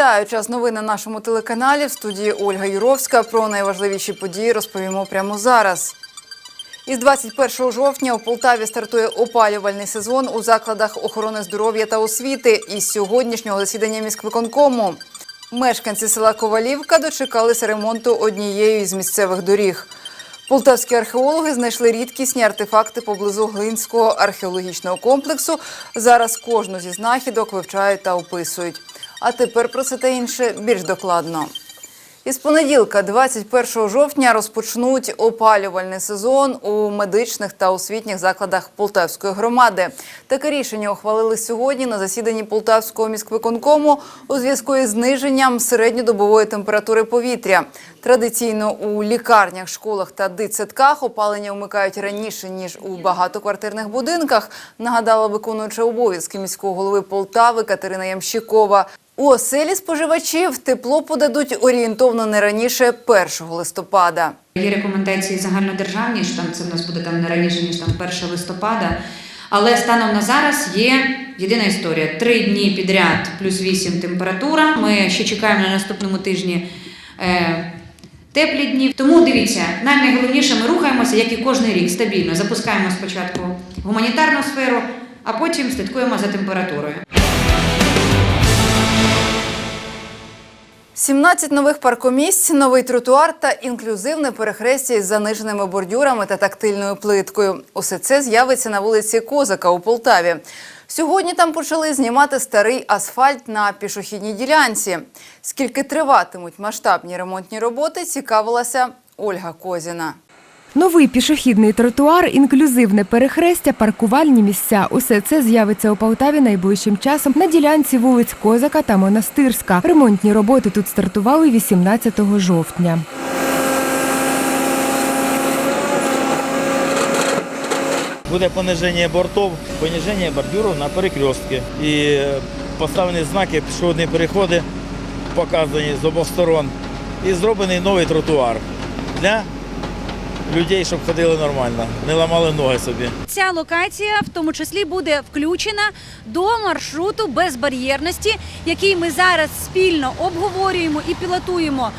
Вітаю! Час новин на нашому телеканалі. В студії Ольга Юровська. Про найважливіші події розповімо прямо зараз. Із 21 жовтня у Полтаві стартує опалювальний сезон у закладах охорони здоров'я та освіти. Із сьогоднішнього засідання міськвиконкому мешканці села Ковалівка дочекалися ремонту однієї із місцевих доріг. Полтавські археологи знайшли рідкісні артефакти поблизу Глинського археологічного комплексу. Зараз кожну зі знахідок вивчають та описують. А тепер про це та інше більш докладно. Із понеділка, 21 жовтня, розпочнуть опалювальний сезон у медичних та освітніх закладах Полтавської громади. Таке рішення ухвалили сьогодні на засіданні Полтавського міськвиконкому у зв'язку із зниженням середньодобової температури повітря. Традиційно у лікарнях, школах та дитсадках опалення вмикають раніше ніж у багатоквартирних будинках. Нагадала виконуюча обов'язки міського голови Полтави Катерина Ямщикова. У оселі споживачів тепло подадуть орієнтовно не раніше 1 листопада. Є рекомендації загальнодержавні, що там це в нас буде там не раніше, ніж там 1 листопада. Але станом на зараз є єдина історія: три дні підряд плюс 8 температура. Ми ще чекаємо на наступному тижні е, теплі дні. Тому дивіться, найголовніше ми рухаємося, як і кожен рік, стабільно. Запускаємо спочатку гуманітарну сферу, а потім слідкуємо за температурою. 17 нових паркомісць, новий тротуар та інклюзивне перехрестя із заниженими бордюрами та тактильною плиткою. Усе це з'явиться на вулиці Козака у Полтаві. Сьогодні там почали знімати старий асфальт на пішохідній ділянці. Скільки триватимуть масштабні ремонтні роботи, цікавилася Ольга Козіна. Новий пішохідний тротуар, інклюзивне перехрестя, паркувальні місця – усе це з'явиться у Полтаві найближчим часом на ділянці вулиць Козака та Монастирська. Ремонтні роботи тут стартували 18 жовтня. Буде пониження бортов, пониження бордюрів на перекрестки. І поставлені знаки, пішохідні переходи показані з обох сторон. І зроблений новий тротуар для людей, щоб ходили нормально, не ламали ноги собі. Ця локація в тому числі буде включена до маршруту безбар'єрності, який ми зараз спільно обговорюємо і пілотуємо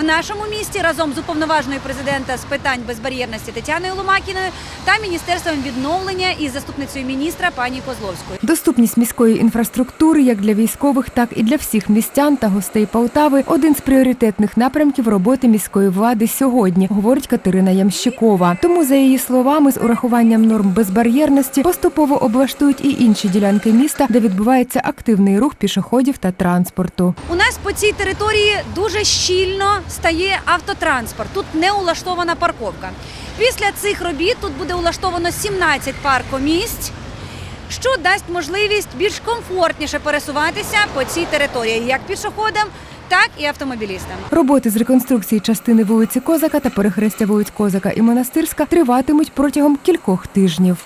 в нашому місті разом з уповноваженою президента з питань безбар'єрності Тетяною Ломакіною та міністерством відновлення і заступницею міністра пані Козловською. Доступність міської інфраструктури як для військових, так і для всіх містян та гостей Полтави – один з пріоритетних напрямків роботи міської влади сьогодні, говорить Катерина Ямщикова. Тому, за її словами, з урахуванням норм безбар'єрності поступово облаштують і інші ділянки міста, де відбувається активний рух пішоходів та транспорту. У нас по цій території дуже щільно стає автотранспорт. Тут не улаштована парковка. Після цих робіт тут буде улаштовано 17 паркомісць, що дасть можливість більш комфортніше пересуватися по цій території, як пішоходам, так і автомобілістам. Роботи з реконструкції частини вулиці Козака та перехрестя вулиць Козака і Монастирська триватимуть протягом кількох тижнів.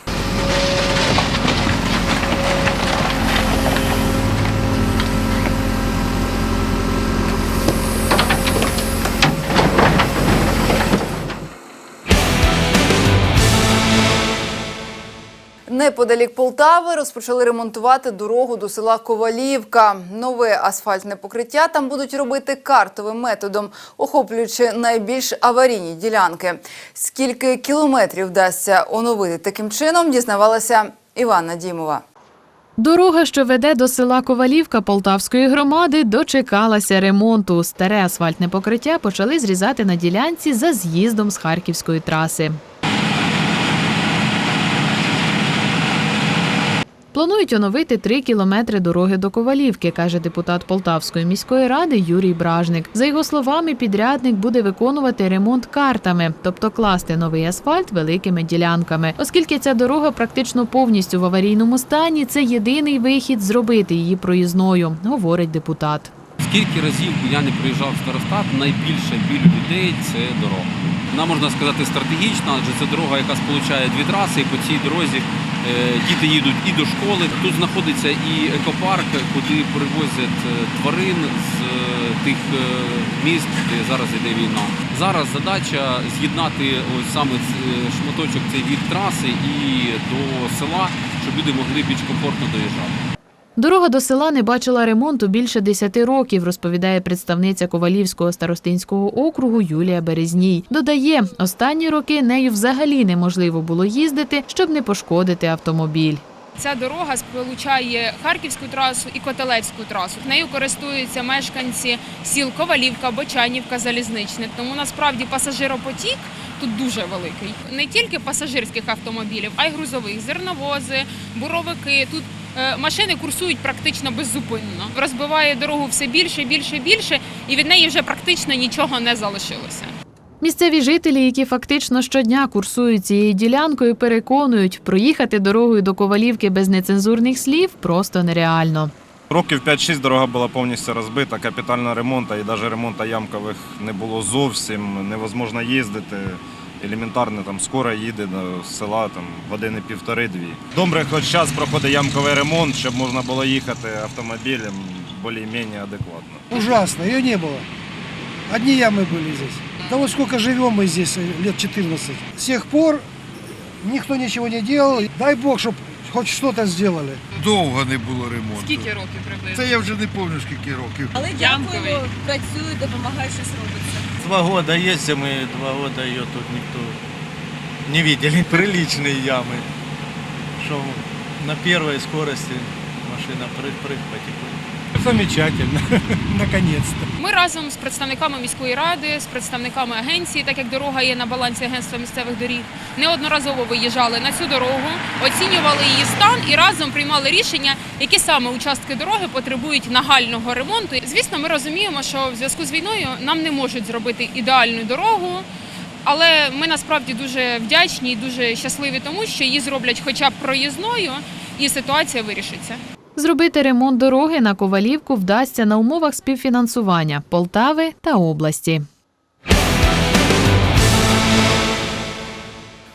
Неподалік Полтави розпочали ремонтувати дорогу до села Ковалівка. Нове асфальтне покриття там будуть робити картовим методом, охоплюючи найбільш аварійні ділянки. Скільки кілометрів вдасться оновити таким чином, дізнавалася Іванна Дімова. Дорога, що веде до села Ковалівка Полтавської громади, дочекалася ремонту. Старе асфальтне покриття почали зрізати на ділянці за з'їздом з Харківської траси. Планують оновити три кілометри дороги до Ковалівки, каже депутат Полтавської міської ради Юрій Бражник. За його словами, підрядник буде виконувати ремонт картами, тобто класти новий асфальт великими ділянками. Оскільки ця дорога практично повністю в аварійному стані, це єдиний вихід зробити її проїзною, говорить депутат. Скільки разів я не приїжджав в старостат, найбільше біль людей це дорога. Вона можна сказати стратегічна, адже це дорога, яка сполучає дві траси, і по цій дорозі е, діти їдуть і до школи. Тут знаходиться і екопарк, куди привозять е, тварин з е, тих міст, де зараз йде війна. Зараз задача з'єднати ось саме шматочок цей від траси і до села, щоб люди могли більш комфортно доїжджати. Дорога до села не бачила ремонту більше 10 років, розповідає представниця Ковалівського старостинського округу Юлія Березній. Додає, останні роки нею взагалі неможливо було їздити, щоб не пошкодити автомобіль. Ця дорога сполучає Харківську трасу і Котелецьку трасу. Нею користуються мешканці сіл Ковалівка, Бочанівка, Залізничне. Тому насправді пасажиропотік тут дуже великий. Не тільки пасажирських автомобілів, а й грузових, зерновози, буровики. Тут е, машини курсують практично беззупинно. Розбиває дорогу все більше, більше, більше, і від неї вже практично нічого не залишилося. Місцеві жителі, які фактично щодня курсують цією ділянкою, переконують, проїхати дорогою до Ковалівки без нецензурних слів просто нереально. Років 5-6 дорога була повністю розбита, капітального ремонту і навіть ремонту ямкових не було зовсім. Невозможно їздити. Елементарно там скоро їде до села там години півтори-дві. Добре, хоч зараз проходить ямковий ремонт, щоб можна було їхати автомобілем більш-менш адекватно. Ужасно, ее не было. Одни ямы были здесь. Да вот сколько живем мы здесь, э, лет 14. С тех пор никто ничего не делал. Дай бог, чтобы хоть что-то сделали. Довго не було ремонту. Скільки років приблизно? Це я вже не пам'ятаю, скільки років. Але Ямковий. дякую, працюють, допомагають, щось робиться. Два года ездим, и два года ее тут никто не видели. Приличные ямы. Что на первой скорости машина прыг-прыг потихоньку. Замечательно. Наконец-то. Ми разом з представниками міської ради, з представниками агенції, так як дорога є на балансі агентства місцевих доріг, неодноразово виїжджали на цю дорогу, оцінювали її стан і разом приймали рішення, які саме участки дороги потребують нагального ремонту. Звісно, ми розуміємо, що в зв'язку з війною нам не можуть зробити ідеальну дорогу. Але ми насправді дуже вдячні і дуже щасливі тому, що її зроблять хоча б проїзною, і ситуація вирішиться. Зробити ремонт дороги на Ковалівку вдасться на умовах співфінансування Полтави та області.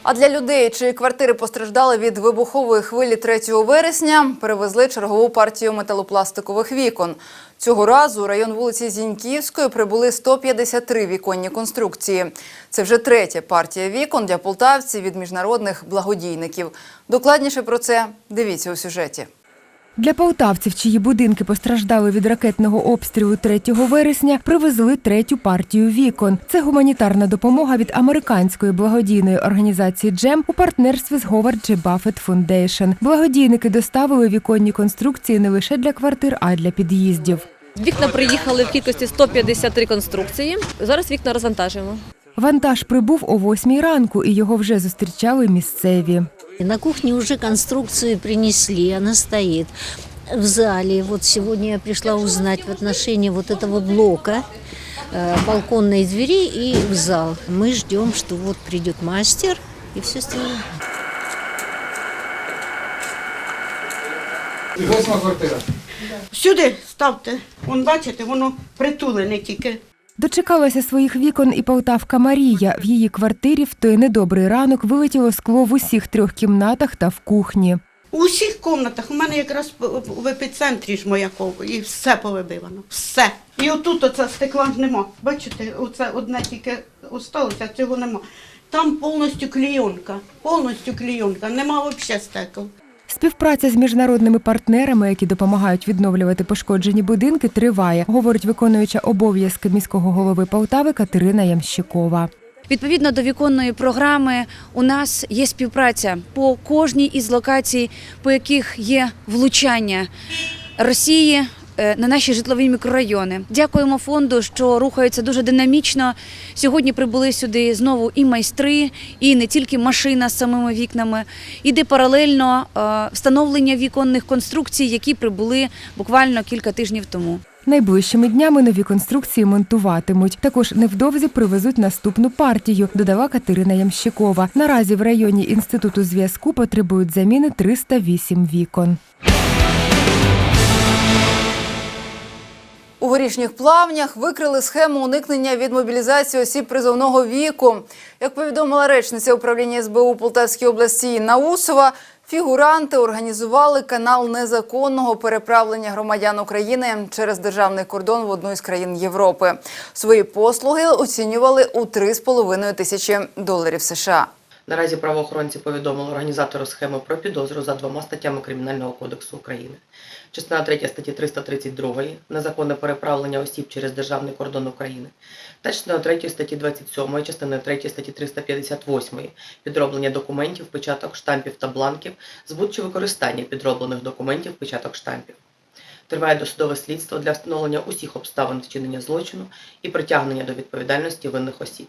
А для людей, чиї квартири постраждали від вибухової хвилі 3 вересня, перевезли чергову партію металопластикових вікон. Цього разу у район вулиці Зіньківської прибули 153 віконні конструкції. Це вже третя партія вікон для полтавців від міжнародних благодійників. Докладніше про це дивіться у сюжеті. Для полтавців, чиї будинки постраждали від ракетного обстрілу 3 вересня, привезли третю партію вікон. Це гуманітарна допомога від американської благодійної організації Джем у партнерстві з Говард G. Buffett Foundation. Благодійники доставили віконні конструкції не лише для квартир, а й для під'їздів. Вікна приїхали в кількості 153 конструкції. Зараз вікна розвантажуємо. Вантаж прибув о 8 ранку, і його вже зустрічали місцеві. На кухне уже конструкцию принесли, она стоит. В зале, вот сегодня я пришла узнать в отношении вот этого блока, э, балконной двери и в зал. Мы ждем, что вот придет мастер и все сделаем. Сюди ставте. Вон бачите, воно притулене тільки. Дочекалася своїх вікон і полтавка Марія. В її квартирі в той недобрий ранок вилетіло скло в усіх трьох кімнатах та в кухні. У усіх кімнатах у мене якраз в епіцентрі ж моя кова, і все повибивано. Все. І отут оце стекла ж нема. Бачите, оце одне тільки осталося, цього нема. Там повністю клійонка, повністю клійонка, нема взагалі стекол. Співпраця з міжнародними партнерами, які допомагають відновлювати пошкоджені будинки, триває, говорить виконуюча обов'язки міського голови Полтави Катерина Ямщикова. Відповідно до віконної програми, у нас є співпраця по кожній із локацій, по яких є влучання Росії. Е, На наші житлові мікрорайони дякуємо фонду, що рухаються дуже динамічно. Сьогодні прибули сюди знову і майстри, і не тільки машина з самими вікнами. Іде паралельно е, встановлення віконних конструкцій, які прибули буквально кілька тижнів тому. Найближчими днями нові конструкції монтуватимуть. Також невдовзі привезуть наступну партію, додала Катерина Ямщикова. Наразі в районі інституту зв'язку потребують заміни 308 вікон. У горішніх плавнях викрили схему уникнення від мобілізації осіб призовного віку. Як повідомила речниця управління СБУ Полтавській області Інна Усова, фігуранти організували канал незаконного переправлення громадян України через державний кордон в одну із країн Європи. Свої послуги оцінювали у 3,5 тисячі доларів США. Наразі правоохоронці повідомили організатору схеми про підозру за двома статтями Кримінального кодексу України. Частина 3 статті 332 незаконне переправлення осіб через державний кордон України та частина 3 статті 27, частина 3 статті 358 підроблення документів, печаток, штампів та бланків, збут чи використання підроблених документів, печаток, штампів. Триває досудове слідство для встановлення усіх обставин вчинення злочину і притягнення до відповідальності винних осіб.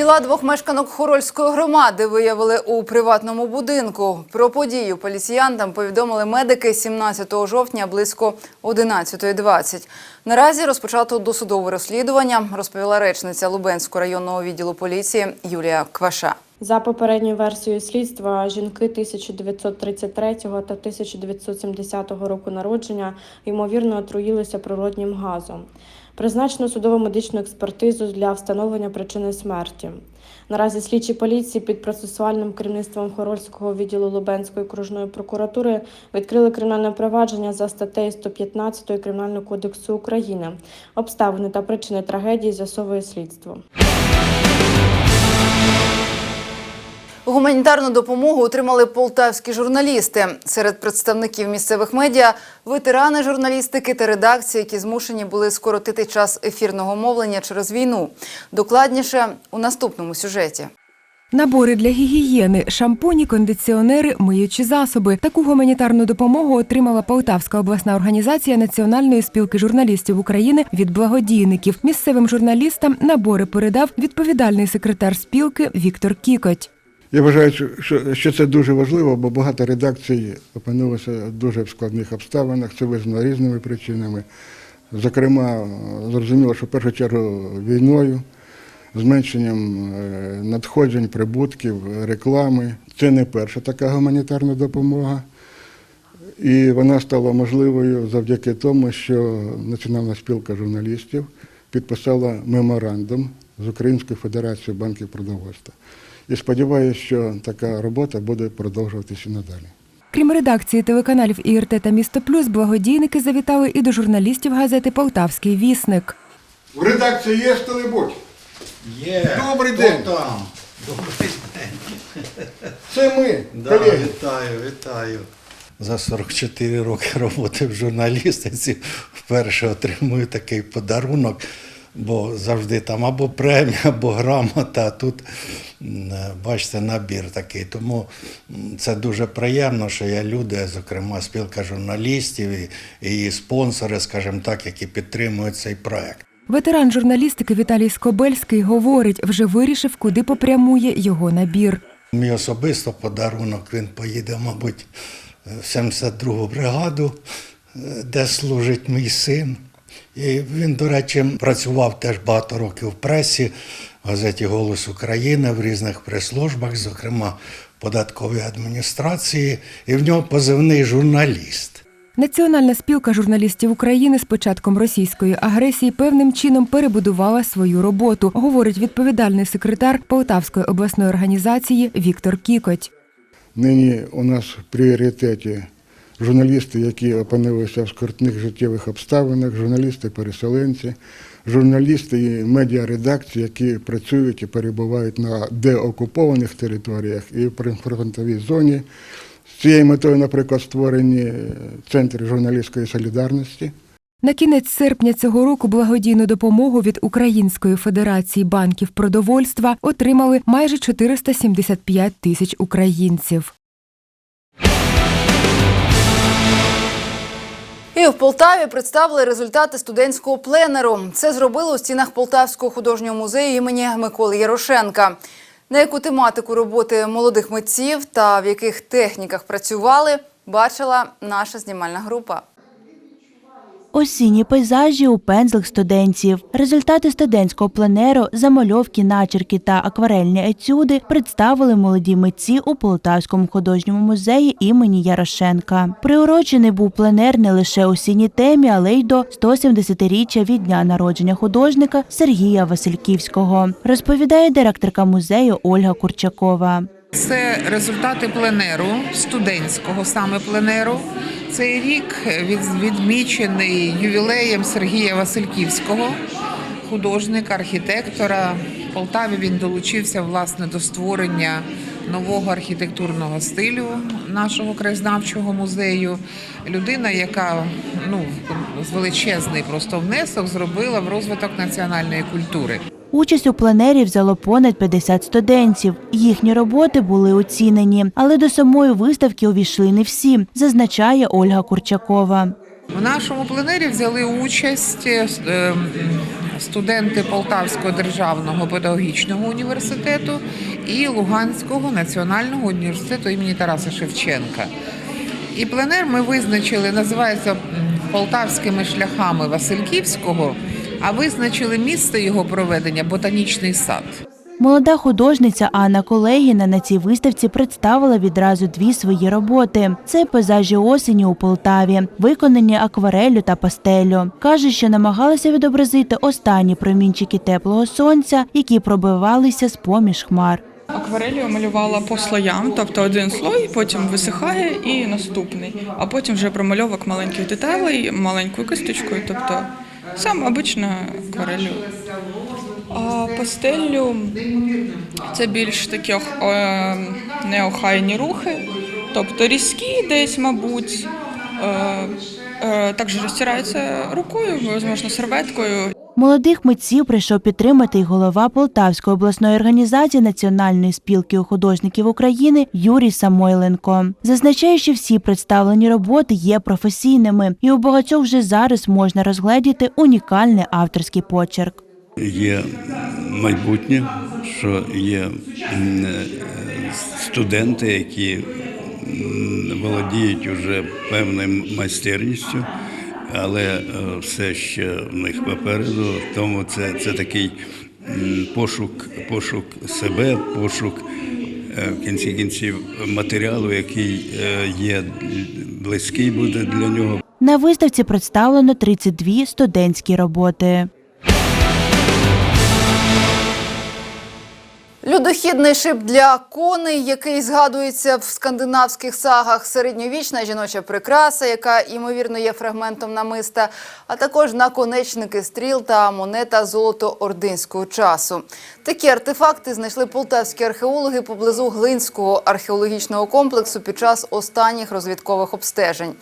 Тіла двох мешканок Хорольської громади виявили у приватному будинку. Про подію поліціянтам повідомили медики 17 жовтня близько 11.20. Наразі розпочато досудове розслідування, розповіла речниця Лубенського районного відділу поліції Юлія Кваша. За попередньою версією слідства, жінки 1933 та 1970 року народження ймовірно отруїлися природнім газом. Призначено судово медичну експертизу для встановлення причини смерті. Наразі слідчі поліції під процесуальним керівництвом Хорольського відділу Лубенської окружної прокуратури відкрили кримінальне провадження за статтею 115 Кримінального кодексу України. Обставини та причини трагедії з'ясовує слідство. Гуманітарну допомогу отримали полтавські журналісти. Серед представників місцевих медіа ветерани журналістики та редакції, які змушені були скоротити час ефірного мовлення через війну. Докладніше у наступному сюжеті. Набори для гігієни, шампуні, кондиціонери, миючі засоби. Таку гуманітарну допомогу отримала Полтавська обласна організація Національної спілки журналістів України від благодійників. Місцевим журналістам набори передав відповідальний секретар спілки Віктор Кікоть. Я вважаю, що, це дуже важливо, бо багато редакцій опинилося дуже в складних обставинах. Це визнано різними причинами. Зокрема, зрозуміло, що в першу чергу війною, зменшенням е, надходжень, прибутків, реклами. Це не перша така гуманітарна допомога. І вона стала можливою завдяки тому, що Національна спілка журналістів підписала меморандум з Українською федерацією банків продовольства. І сподіваюся, що така робота буде продовжуватися надалі. Крім редакції телеканалів ІРТ та Місто Плюс, благодійники завітали і до журналістів газети Полтавський вісник. В редакції є хто-небудь? Є. Добрий Хто день. там? Добрий день. Це ми, Да, колеги. вітаю, вітаю. За 44 роки роботи в журналістиці вперше отримую такий подарунок, бо завжди там або премія, або грамота, а тут, бачите, набір такий. Тому це дуже приємно, що є люди, зокрема спілка журналістів і, і її спонсори, скажімо так, які підтримують цей проект. Ветеран журналістики Віталій Скобельський говорить, вже вирішив, куди попрямує його набір. Мій особисто подарунок він поїде, мабуть, в 72-гу бригаду, е, де служить мій син. І він, до речі, працював теж багато років в пресі, в газеті Голос України, в різних прес-службах, зокрема в податковій адміністрації, і в нього позивний журналіст. Національна спілка журналістів України з початком російської агресії певним чином перебудувала свою роботу, говорить відповідальний секретар Полтавської обласної організації Віктор Кікоть. Нині у нас в пріоритеті журналісти, які опинилися в скрутних життєвих обставинах, журналісти-переселенці, журналісти і медіаредакції, які працюють і перебувають на деокупованих територіях і в прифронтовій зоні. З цією метою, наприклад, створені центри журналістської солідарності. На кінець серпня цього року благодійну допомогу від Української федерації банків продовольства отримали майже 475 тисяч українців. І в Полтаві представили результати студентського пленеру. Це зробили у стінах Полтавського художнього музею імені Миколи Ярошенка. На яку тематику роботи молодих митців та в яких техніках працювали, бачила наша знімальна група. Осінні пейзажі у пензлих студентів. Результати студентського пленеру, замальовки, начерки та акварельні етюди представили молоді митці у Полтавському художньому музеї імені Ярошенка. Приурочений був пленер не лише осінній темі, але й до 170-річчя від дня народження художника Сергія Васильківського, розповідає директорка музею Ольга Курчакова. Це результати пленеру, студентського саме пленеру. Цей рік від- відмічений ювілеєм Сергія Васильківського, художника, архітектора, в Полтаві він долучився власне до створення нового архітектурного стилю нашого краєзнавчого музею. Людина, яка ну з величезний просто внесок зробила в розвиток національної культури. Участь у пленері взяло понад 50 студентів. Їхні роботи були оцінені, але до самої виставки увійшли не всі, зазначає Ольга Курчакова. В нашому пленері взяли участь е, е, студенти Полтавського державного педагогічного університету і Луганського національного університету імені Тараса Шевченка. І пленер ми визначили, називається Полтавськими шляхами Васильківського, а визначили місце його проведення ботанічний сад. Молода художниця Анна Колегіна на цій виставці представила відразу дві свої роботи: це пейзажі осені у Полтаві, виконані аквареллю та пастелю. каже, що намагалася відобразити останні промінчики теплого сонця, які пробивалися з поміж хмар. Акварелью малювала по слоям, тобто один слой, потім висихає і наступний, а потім вже промальовок маленьких деталей, маленькою кисточкою, тобто сам обична акварелью. А пастеллю це більш такі е, неохайні рухи, тобто різкі десь, мабуть. Е, е, також розтирається рукою, можливо, серветкою. Молодих митців прийшов підтримати й голова Полтавської обласної організації Національної спілки художників України Юрій Самойленко. Зазначає, що всі представлені роботи є професійними, і у багатьох вже зараз можна розгледіти унікальний авторський почерк. Є майбутнє, що є е, студенти, які володіють уже певною майстерністю, але е, все ще в них попереду. Тому це, це такий пошук, пошук себе, пошук е, в кінці кінців матеріалу, який е, є близький буде для нього. На виставці представлено 32 студентські роботи. Людохідний шип для коней, який згадується в скандинавських сагах, середньовічна жіноча прикраса, яка ймовірно є фрагментом намиста, а також наконечники стріл та монета золото-ординського часу. Такі артефакти знайшли полтавські археологи поблизу Глинського археологічного комплексу під час останніх розвідкових обстежень.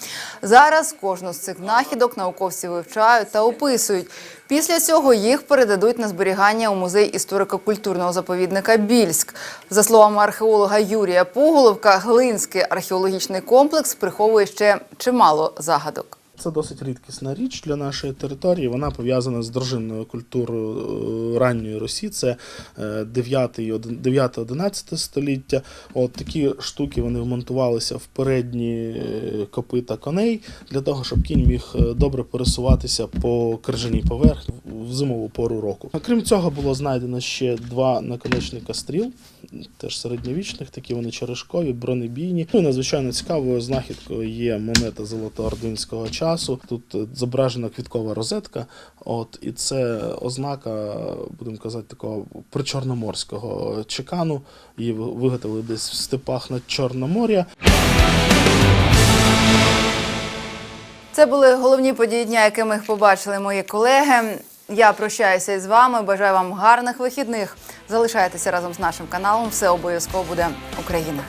Зараз кожну з цих знахідок науковці вивчають та описують. Після цього їх передадуть на зберігання у музей історико-культурного заповідника Більськ. За словами археолога Юрія Пуголовка, Глинський археологічний комплекс приховує ще чимало загадок. Це досить рідкісна річ для нашої території. Вона пов'язана з дружинною культурою е, ранньої Русі. Це 9-11 століття. От такі штуки вони вмонтувалися в передні е, копита коней для того, щоб кінь міг е, добре пересуватися по крижаній поверхні в зимову пору року. А Крім цього, було знайдено ще два наконечника стріл, теж середньовічних, такі вони черешкові, бронебійні. Ну надзвичайно цікавою знахідкою є монета золотоординського часу. Тут е, зображена квіткова розетка. От і це ознака, будемо казати, такого причорноморського чекану. Її ви- виготовили десь в степах над Чорномор'я. Це були головні події дня, якими побачили мої колеги. Я прощаюся із вами. Бажаю вам гарних вихідних. Залишайтеся разом з нашим каналом. Все обов'язково буде Україна.